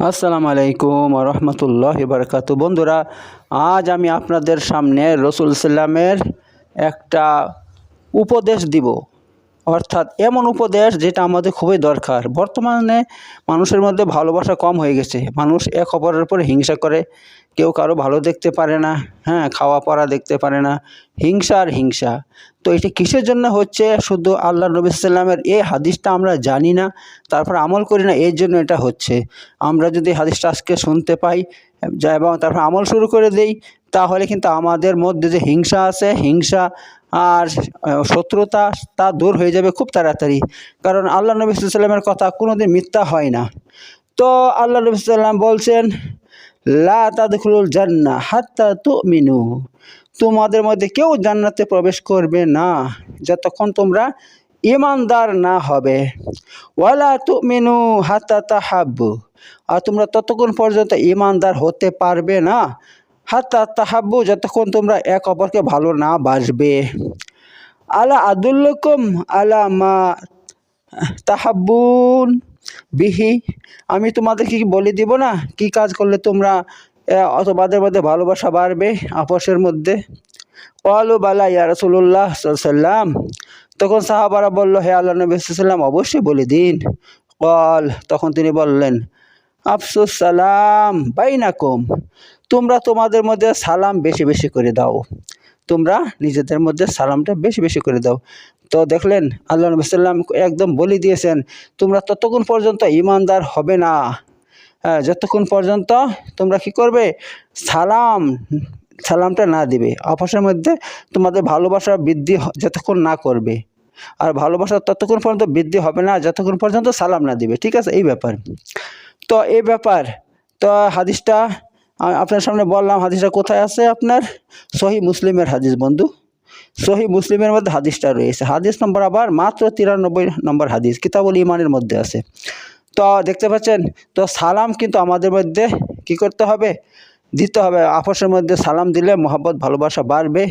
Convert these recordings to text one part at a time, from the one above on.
আসসালামু আলাইকুম রহমতুল্লাহ বারকাত বন্ধুরা আজ আমি আপনাদের সামনে রসুল সাল্লামের একটা উপদেশ দিব। অর্থাৎ এমন উপদেশ যেটা আমাদের খুবই দরকার। বর্তমানে মানুষের মধ্যে ভালোবাসা কম হয়ে গেছে। মানুষ এক অপরের উপর হিংসা করে। কেউ কারও ভালো দেখতে পারে না হ্যাঁ খাওয়া পড়া দেখতে পারে না। হিংসা আর হিংসা। তো এটা কিসের জন্য হচ্ছে? শুধু আল্লাহ নবী সাল্লামের এই হাদিসটা আমরা জানি না, তারপর আমল করি না, এর জন্য এটা হচ্ছে। আমরা যদি হাদিসটা আজকে শুনতে পাই এবং তারপর আমল শুরু করে দেই, তাহলে কিন্তু আমাদের মধ্যে যে হিংসা আছে, হিংসা আর শত্রুতা তা দূর হয়ে যাবে খুব তাড়াতাড়ি। কারণ আল্লাহ নবী সাল্লামের কথা কোনোদিন মিথ্যা হয় না। তো আল্লাহ নবী সাল্লাম বলছেন, লা তাদখুলুল জান্নাহ হাত্তা তুমিনু। তোমাদের মধ্যে কেউ জান্নাতে প্রবেশ করবে না, যতক্ষণ তোমরা ইমানদার না হবে। ওয়ালা তু মিনু হাত্তা তাহাব্বু। আর তোমরা ততক্ষণ পর্যন্ত ইমানদার হতে পারবে না। হাত্তা তাহাব্বু যতক্ষণ তোমরা এক অপরকে ভালো না বাসবে। আলা আদুল্লকুম আলা মা তাহাব্বুন। বিহি আমি তোমাদেরকে কি বলে দিব না? কি কাজ করলে তোমরা আহ, তোমাদের মধ্যে ভালোবাসা বাড়বে আপসের মধ্যে? অলু বালা ইয়া রসুল্লাহ সাল্লাম তখন সাহাবারা বলল হে আল্লাহ নবী সাল্লাম অবশ্যই বলে দিন। কল তখন তিনি বললেন আফসুস, সালাম বাইনাকুম। তোমরা তোমাদের মধ্যে সালাম বেশি বেশি করে দাও। তোমরা নিজেদের মধ্যে সালামটা বেশি বেশি করে দাও। তো দেখলেন, আল্লাহ নবী সাল্লাম একদম বলে দিয়েছেন, তোমরা ততক্ষণ পর্যন্ত ইমানদার হবে না। হ্যাঁ যতক্ষণ পর্যন্ত তোমরা কি করবে? সালাম, সালামটা না দিবে। আপসের মধ্যে তোমাদের ভালোবাসা বৃদ্ধি যতক্ষণ না করবে। আর ভালোবাসা ততক্ষণ পর্যন্ত বৃদ্ধি হবে না, যতক্ষণ পর্যন্ত সালাম না দিবে। ঠিক আছে? এই ব্যাপার। তো এই ব্যাপার। তো হাদিসটা আপনার সামনে বললাম, হাদিসটা কোথায় আছে আপনার? সহি মুসলিমের হাদিস বন্ধু। সহি মুসলিমের মধ্যে হাদিসটা রয়েছে। হাদিস নম্বর আবার মাত্র তিরানব্বই নম্বর হাদিস। কিতাবুল ইমানের মধ্যে আছে। তো দেখতে পাচ্ছেন, তো সালাম কিন্তু আমাদের মধ্যে কি করতে হবে? দিতে হবে। আপসের মধ্যে সালাম দিলে মোহাব্বত, ভালোবাসা বাড়বে।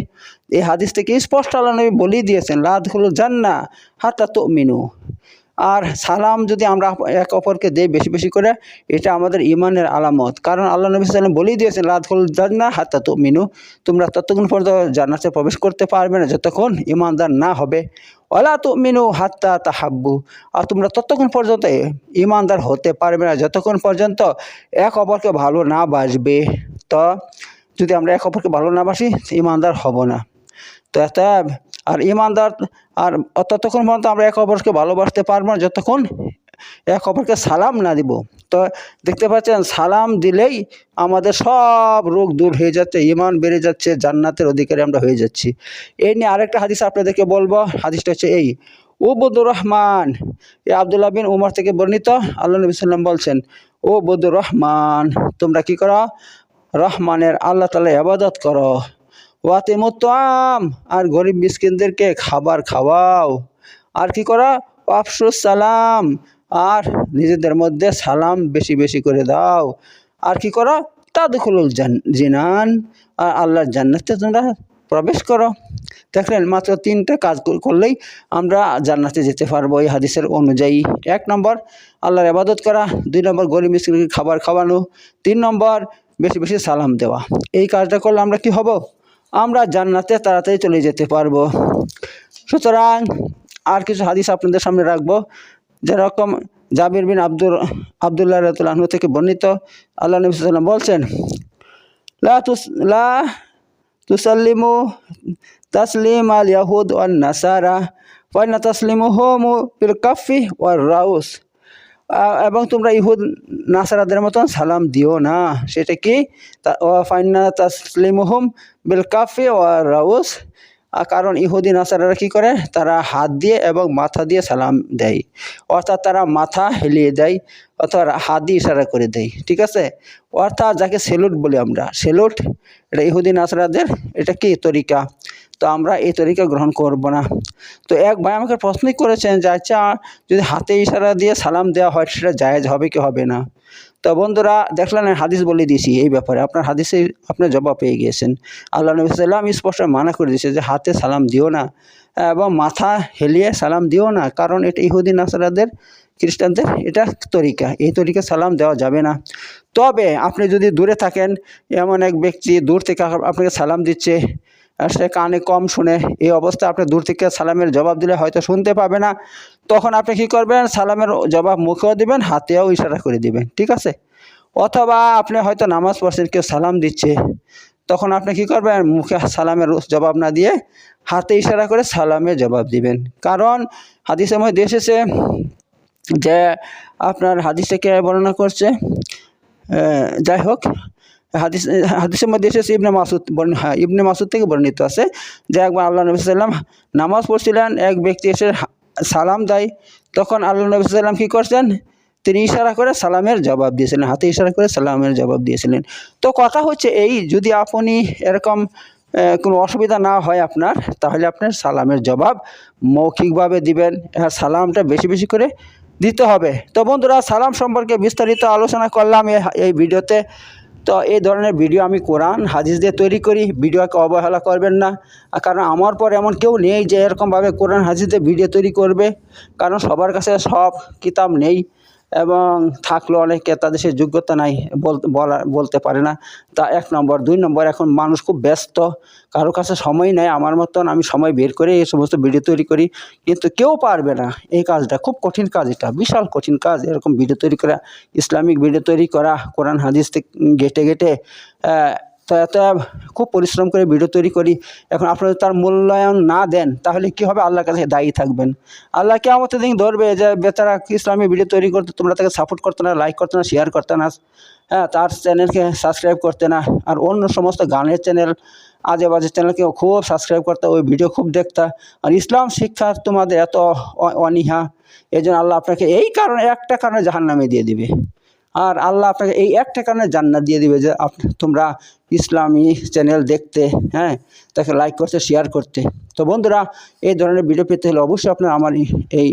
এই হাদিস থেকে স্পষ্ট আল্লাহ নবী বলেই দিয়েছেন লাদ হলো জান্না হাতা তো মিনু আর সালাম যদি আমরা এক অপরকে দেই বেশি বেশি করে, এটা আমাদের ইমানের আলামত। কারণ আল্লাহ নবী সাল্লাম বলেই দিয়েছেন হল জান্না হাতা তো মিনু তোমরা ততক্ষণ পর্যন্ত জান্নাতে প্রবেশ করতে পারবে না, যতক্ষণ ইমানদার না হবে। ওলা তো মিনু হাত্তা তাহাব্বু। আর তোমরা ততক্ষণ পর্যন্ত ইমানদার হতে পারবে না, যতক্ষণ পর্যন্ত এক অপরকে ভালো না বাসবে। তো যদি আমরা এক অপরকে ভালো না বাসি, ইমানদার হব না। তো এত আর ইমানদার, আর ততক্ষণ পর্যন্ত আমরা এক অপরকে ভালোবাসতে পারব না, যতক্ষণ এক অপরকে সালাম না দিব। তো দেখতে পাচ্ছেন, সালাম দিলেই আমাদের সব রোগ দূর হয়ে যাচ্ছে, ইমান বেড়ে যাচ্ছে, জান্নাতের অধিকারী আমরা হয়ে যাচ্ছি। এই নিয়ে আরেকটা হাদিস আপনাদেরকে বলব, হাদিসটা হচ্ছে এই উবুদুর রহমান এ আবদুল্লাহ বিন উমর থেকে বর্ণিত, আল্লাহ নবী সাল্লাম বলছেন ও বদুর রহমান তোমরা কি করো? রহমানের আল্লাহ তালা আবাদত করো। ওয়াতে মোতাম আর গরিব মিসকিনদেরকে খাবার খাওয়াও। আর কি করা? আফসুস সালাম আর নিজেদের মধ্যে সালাম বেশি বেশি করে দাও। আর কি করো? তাদখুলুল জান, জিনান, আর আল্লাহর জান্নাতে তোমরা প্রবেশ করো। দেখলেন, মাত্র তিনটা কাজ করলেই আমরা জান্নাতে যেতে পারব এই হাদিসের অনুযায়ী। এক নম্বর, আল্লাহর আবাদত করা। দুই নম্বর, গরিব মিসকিনকে খাবার খাওয়ানো। তিন নম্বর, বেশি বেশি সালাম দেওয়া। এই কাজটা করলে আমরা কি হব? আমরা জান্নাতে তাড়াতাড়ি চলে যেতে পারব। সুতরাং আর কিছু হাদিস আপনাদের সামনে রাখব। যেরকম জাবির বিন আব্দুর, আবদুল্লাহ রতুল্লাহ থেকে বর্ণিত, আল্লাহ নবী সাল্লাম বলছেন, লা তুস, লা তাসলিম আল ইয়াহুদ ওয়ান নাসারা ওয়ান তাসলিমু হোমু বিল কাফি ওয়ার রাউস এবং তোমরা ইহুদ নাসারাদের মতন সালাম দিও না। সেটা কি? তা- ও ফাইনা তাসলিমুহুম বিল কাফি ও রাউস। কারণ ইহুদি নাসারারা কি করে? তারা হাত দিয়ে এবং মাথা দিয়ে সালাম দেয়। অর্থাৎ তারা মাথা হেলিয়ে দেয় অথবা হাত দিয়ে ইশারা করে দেয়। ঠিক আছে? অর্থাৎ যাকে সেলুট বলি আমরা। সেলুট, এটা ইহুদি নাসারাদের, এটা কি? তরিকা। তো আমরা এই তরিকা গ্রহণ করব না। তো এক ভাই আমাকে প্রশ্নই করেছেন যে আচ্ছা যদি হাতে ইশারা দিয়ে সালাম দেওয়া হয়, সেটা জায়েজ হবে কি হবে না? তো বন্ধুরা, দেখলেন হাদিস বলে দিয়েছি এই ব্যাপারে। আপনার হাদিসে আপনার জবাব পেয়ে গিয়েছেন। আল্লাহ নবী সাল্লাম স্পষ্ট মানা করে দিয়েছে যে, হাতে সালাম দিও না এবং মাথা হেলিয়ে সালাম দিও না, কারণ এটা ইহুদিন নাসারাদের, খ্রিস্টানদের এটা তরিকা। এই তরিকা সালাম দেওয়া যাবে না। তবে আপনি যদি দূরে থাকেন, এমন এক ব্যক্তি দূর থেকে আপ- আপনাকে সালাম দিচ্ছে সে কানে কম শুনে এই অবস্থায় আপনি দূর থেকে সালামের জবাব দিলে হয়তো শুনতে পাবে না। তখন আপনি কি করবেন? সালামের জবাব মুখেও দিবেন, হাতেও ইশারা করে দিবেন, ঠিক আছে? অথবা আপনি হয়তো নামাজ পড়ছেন, কেউ সালাম দিচ্ছে। তখন আপনি কি করবেন? মুখে সালামের জবাব না দিয়ে হাতে ইশারা করে সালামের জবাব দিবেন। কারণ হাদিসের মধ্যে এসেছে যে আপনার হাদিস থেকে বর্ণনা করছে যাই হোক হাদিস, হাদিসের মধ্যে এসেছে ইবনে মাসুদ হ্যাঁ ইবনে মাসুদ থেকে বর্ণিত আছে। যে একবার আল্লাহ নবী সাল্লাম নামাজ পড়ছিলেন, এক ব্যক্তি এসে সালাম দেয়। তখন আল্লাহ নবী সাল্লাম কী করছেন? তিনি ইশারা করে সালামের জবাব দিয়েছিলেন, হাতে ইশারা করে সালামের জবাব দিয়েছিলেন। তো কথা হচ্ছে এই, যদি আপনি এরকম কোনো অসুবিধা না হয় আপনার, তাহলে আপনার সালামের জবাব মৌখিকভাবে দিবেন। হ্যাঁ সালামটা বেশি বেশি করে দিতে হবে। তো বন্ধুরা, সালাম সম্পর্কে বিস্তারিত আলোচনা করলাম এই ভিডিওতে। তো এই ধরনের ভিডিও আমি কোরআন, হাদিস দিয়ে তৈরি করি। ভিডিওকে অবহেলা করবেন না। কারণ আমার পর এমন কেউ নেই যে এরকমভাবে কোরআন, হাদিস দিয়ে ভিডিও তৈরি করবে। কারণ সবার কাছে সব কিতাব নেই। এবং থাকলেও অনেকে তাদের সে যোগ্যতা নাই বলতে বলা বলতে পারে না। তা এক নম্বর। দুই নম্বর এখন মানুষ খুব ব্যস্ত। কারও কাছে সময় নেই। আমার মতন আমি সময় বের করে এই সমস্ত ভিডিও তৈরি করি। কিন্তু কেউ পারবে না। এই কাজটা খুব কঠিন কাজ এটা বিশাল কঠিন কাজ। এরকম ভিডিও তৈরি করা ইসলামিক ভিডিও তৈরি করা কোরআন হাদিস ঘেটে আহ, তো এত খুব পরিশ্রম করে ভিডিও তৈরি করি। এখন আপনারা তার মূল্যায়ন না দেন, তাহলে কি হবে? আল্লাহর কাছে দায়ী থাকবেন। আল্লাহ কে আমাদের দিন ধরবে যে, বেচারা ইসলামী ভিডিও তৈরি করতে, তোমরা তাকে সাপোর্ট করতে না লাইক করতে না শেয়ার করতে না। হ্যাঁ তার চ্যানেলকে সাবস্ক্রাইব করতে না। আর অন্য সমস্ত গানের চ্যানেল আজে বাজে চ্যানেলকে খুব সাবস্ক্রাইব করতে, ওই ভিডিও খুব দেখতা। আর ইসলাম শিক্ষা তোমাদের এত অনীহা। এই জন্য আল্লাহ আপনাকে এই কারণে, একটা কারণে জাহান্নামে দিয়ে দিবে। আর আল্লাহ আপনাকে এই একটা কারণে জান্নাত দিয়ে দিবে যে তোমরা ইসলামী চ্যানেল দেখতে হ্যাঁ তাকে লাইক করতে শেয়ার করতে। তো বন্ধুরা, এই ধরনের ভিডিও পেতে হলে অবশ্যই আপনারা আমার এই- এই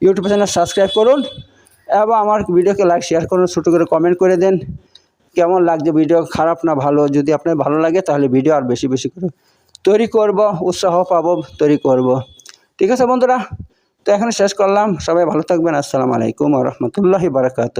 ইউটিউব চ্যানেল সাবস্ক্রাইব করুন এবং আমার ভিডিওকে লাইক শেয়ার করুন, ছোটো করে কমেন্ট করে দেন। কেমন লাগছে ভিডিও খারাপ না ভালো? যদি আপনার ভালো লাগে, তাহলে ভিডিও আর বেশি বেশি করে তৈরি করব, উৎসাহ পাবো, তৈরি করব। ঠিক আছে বন্ধুরা, তো এখন শেষ করলাম। সবাই ভালো থাকবেন। আসসালামু আলাইকুম রহমতুল্লাহি বারাকাতু